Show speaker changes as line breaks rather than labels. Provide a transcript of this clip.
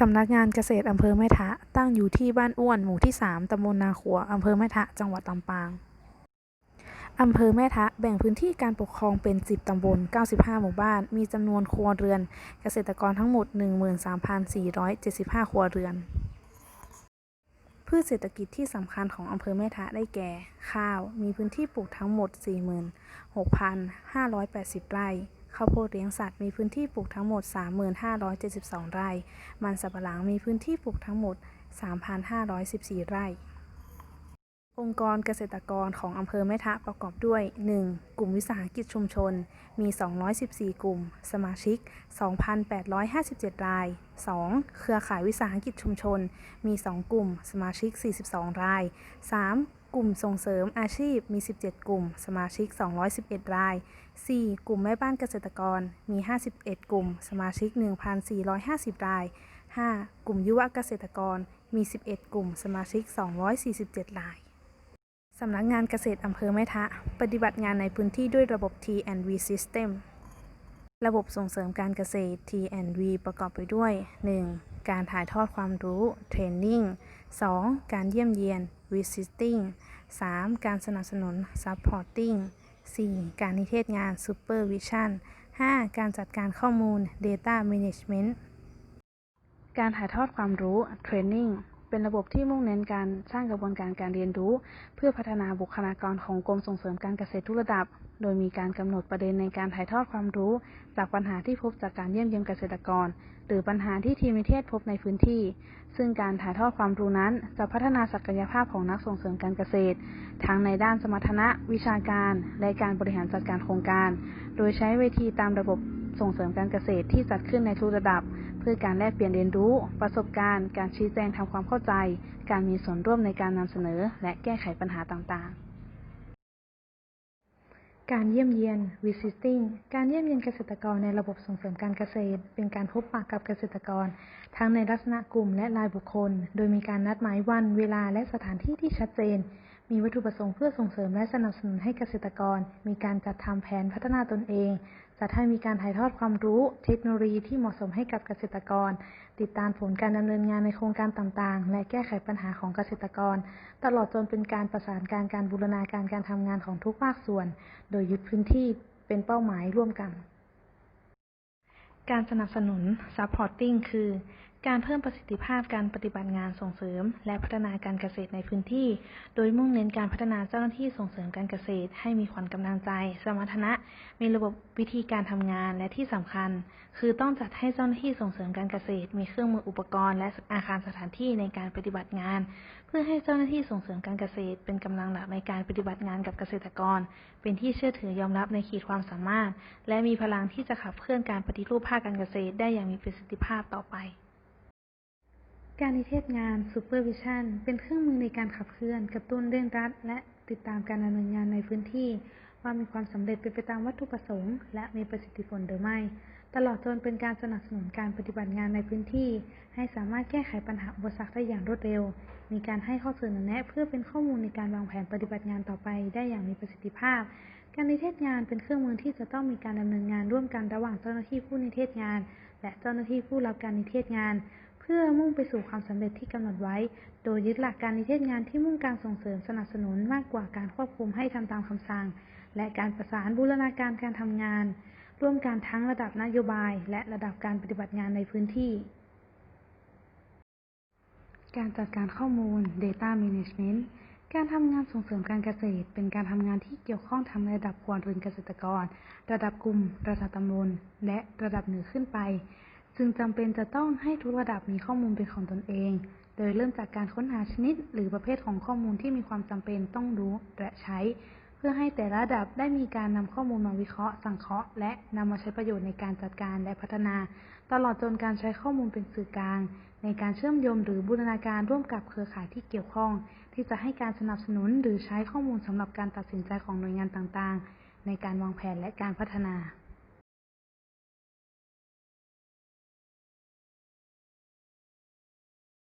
สำนักงานเกษตรอำเภอแม่ทะ ตั้งอยู่ที่บ้านอ้วน หมู่ที่ 3 ตำบลนาขัว อำเภอแม่ทะ จังหวัดลำปาง อำเภอแม่ทะแบ่งพื้นที่การปกครองเป็น 10 ตำบล 95 หมู่บ้าน มีจำนวนครัวเรือน เกษตรกรทั้งหมด 13,475 ครัวเรือน พืชเศรษฐกิจที่สำคัญของอำเภอแม่ทะได้แก่ ข้าว มีพื้นที่ปลูกทั้งหมด 46,580 ไร่ ข้าวโพดเลี้ยงสัตว์มีพื้นที่ปลูกทั้งหมด 3,572ไร่ มันสำปะหลังมีพื้นที่ปลูกทั้งหมด 3,514 ไร่ องค์กรเกษตรกรของอำเภอแม่ทะประกอบด้วย 1. กลุ่มวิสาหกิจชุมชน มี 214 กลุ่ม สมาชิก 2,857 ราย 2. เครือข่ายวิสาหกิจชุมชน มี 2 กลุ่ม สมาชิก 42 ราย 3. กลุ่มส่งเสริมอาชีพมี 17 กลุ่ม สมาชิก 211 ราย 4. กลุ่มแม่บ้านเกษตรกรมี 51 กลุ่ม สมาชิก 1,450 ราย 5. กลุ่มยุวเกษตรกรมี 11 กลุ่ม สมาชิก 247 ราย สำนักงานเกษตรอำเภอแม่ทะ ปฏิบัติงานในพื้นที่ด้วยระบบ T&V System ระบบส่งเสริมการเกษตร T&V ประกอบไปด้วย 1. การถ่ายทอดความรู้ Training 2. การเยี่ยมเยียน Visiting 3. การสนับสนุน Supporting 4. การนิเทศงาน Supervision 5. การจัดการข้อมูล Data Management การถ่ายทอดความรู้ Training เป็นระบบที่มุ่งเน้นการสร้างกระบวนการการเรียนรู้ เพื่อพัฒนาบุคลากรของกรมส่งเสริมการเกษตรทุกระดับ โดยมีการกำหนดประเด็นในการถ่ายทอดความรู้ จากปัญหาที่พบจากการเยี่ยมเยียนเกษตรกร หรือปัญหาที่ทีมนิเทศพบในพื้นที่ ซึ่งการถ่ายทอดความรู้นั้น จะพัฒนาศักยภาพของนักส่งเสริมการเกษตร ทั้งในด้านสมรรถนะ วิชาการ และการบริหารจัดการโครงการ โดยใช้เวทีตามระบบ ส่งเสริมการเกษตรที่จัดขึ้นในทุกระดับ เพื่อการแลกเปลี่ยนเรียนรู้ ประสบการณ์ การชี้แจงทำความเข้าใจ การมีส่วนร่วมในการนำเสนอ และแก้ไขปัญหาต่างๆ การเยี่ยมเยียน visiting การเยี่ยมเยียนเกษตรกรในระบบส่งเสริมการเกษตร เป็นการพบปะกับเกษตรกร ทั้งในลักษณะกลุ่มและรายบุคคล โดยมีการนัดหมายวัน เวลาและสถานที่ที่ชัดเจน มีวัตถุประสงค์เพื่อส่งเสริมและสนับสนุนให้เกษตรกร มีการจัดทำแผนพัฒนาตนเอง จัดให้มีการถ่ายทอดความรู้ เทคโนโลยีที่เหมาะสมให้กับเกษตรกร ติดตามผลการดำเนินงานในโครงการต่างๆ และแก้ไขปัญหาของเกษตรกร ตลอดจนเป็นการประสานการการบูรณาการการทำงานของทุกภาคส่วน โดยยึดพื้นที่เป็นเป้าหมายร่วมกันการสนับสนุน supporting คือ การเพิ่มประสิทธิภาพการปฏิบัติงานส่งเสริม และพัฒนาการเกษตรในพื้นที่ โดยมุ่งเน้นการพัฒนาเจ้าหน้าที่ส่งเสริมการเกษตร ให้มีขวัญกำลังใจ สมรรถนะ มีระบบวิธีการทำงานและที่สำคัญ คือต้องจัดให้เจ้าหน้าที่ส่งเสริมการเกษตร มีเครื่องมืออุปกรณ์ และอาคารสถานที่ในการปฏิบัติงาน เพื่อให้เจ้าหน้าที่ส่งเสริมการเกษตร เป็นกำลังหลักในการปฏิบัติงานกับเกษตรกร เป็นที่เชื่อถือยอมรับในขีดความสามารถ และมีพลังที่จะขับเคลื่อนการปฏิรูปภาคการเกษตร ได้อย่างมีประสิทธิภาพต่อไป การนิเทศงาน Supervision เป็นเครื่องมือในการขับเคลื่อน กระตุ้นเร่งรัด และติดตามการดำเนินงานในพื้นที่ ว่ามีความสำเร็จเป็นไปตามวัตถุประสงค์ และมีประสิทธิผลหรือไม่ ตลอดจนเป็นการสนับสนุนการปฏิบัติงานในพื้นที่ ให้สามารถแก้ไขปัญหาอุปสรรคได้อย่างรวดเร็ว มีการให้ข้อเสนอแนะ เพื่อเป็นข้อมูลในการวางแผนปฏิบัติงานต่อไป ได้อย่างมีประสิทธิภาพ การนิเทศงานเป็นเครื่องมือที่จะต้องมีการดำเนินงานร่วมกันระหว่างเจ้าหน้าที่ผู้นิเทศงาน และเจ้าหน้าที่ผู้รับการนิเทศงาน เพื่อมุ่งไปสู่ความสำเร็จที่กำหนดไว้ โดยยึดหลักการนิเทศงานที่มุ่งการส่งเสริมสนับสนุนมากกว่าการควบคุมให้ทำตามคำสั่ง และการประสานบูรณาการการทำงาน ร่วมกันทั้งระดับนโยบาย และระดับการปฏิบัติงานในพื้นที่ การจัดการข้อมูล Data Management การทำงานส่งเสริมการเกษตร เป็นการทำงานที่เกี่ยวข้องทั้งในระดับครัวเรือนเกษตรกร ระดับกลุ่ม ระดับตำบลและระดับเหนือขึ้นไป จึงจำเป็นจะต้องให้ทุกระดับมีข้อมูลเป็นของตนเอง โดยเริ่มจากการค้นหาชนิด หรือประเภทของข้อมูลที่มีความจำเป็นต้องรู้และใช้ เพื่อให้แต่ละระดับได้มีการนำข้อมูลมาวิเคราะห์ สังเคราะห์ และนำมาใช้ประโยชน์ในการจัดการและพัฒนา ตลอดจนการใช้ข้อมูลเป็นสื่อกลาง ในการเชื่อมโยงหรือบูรณาการร่วมกับเครือข่ายที่เกี่ยวข้อง ที่จะให้การสนับสนุนหรือใช้ข้อมูลสำหรับการตัดสินใจของหน่วยงานต่างๆ ในการวางแผนและการพัฒนา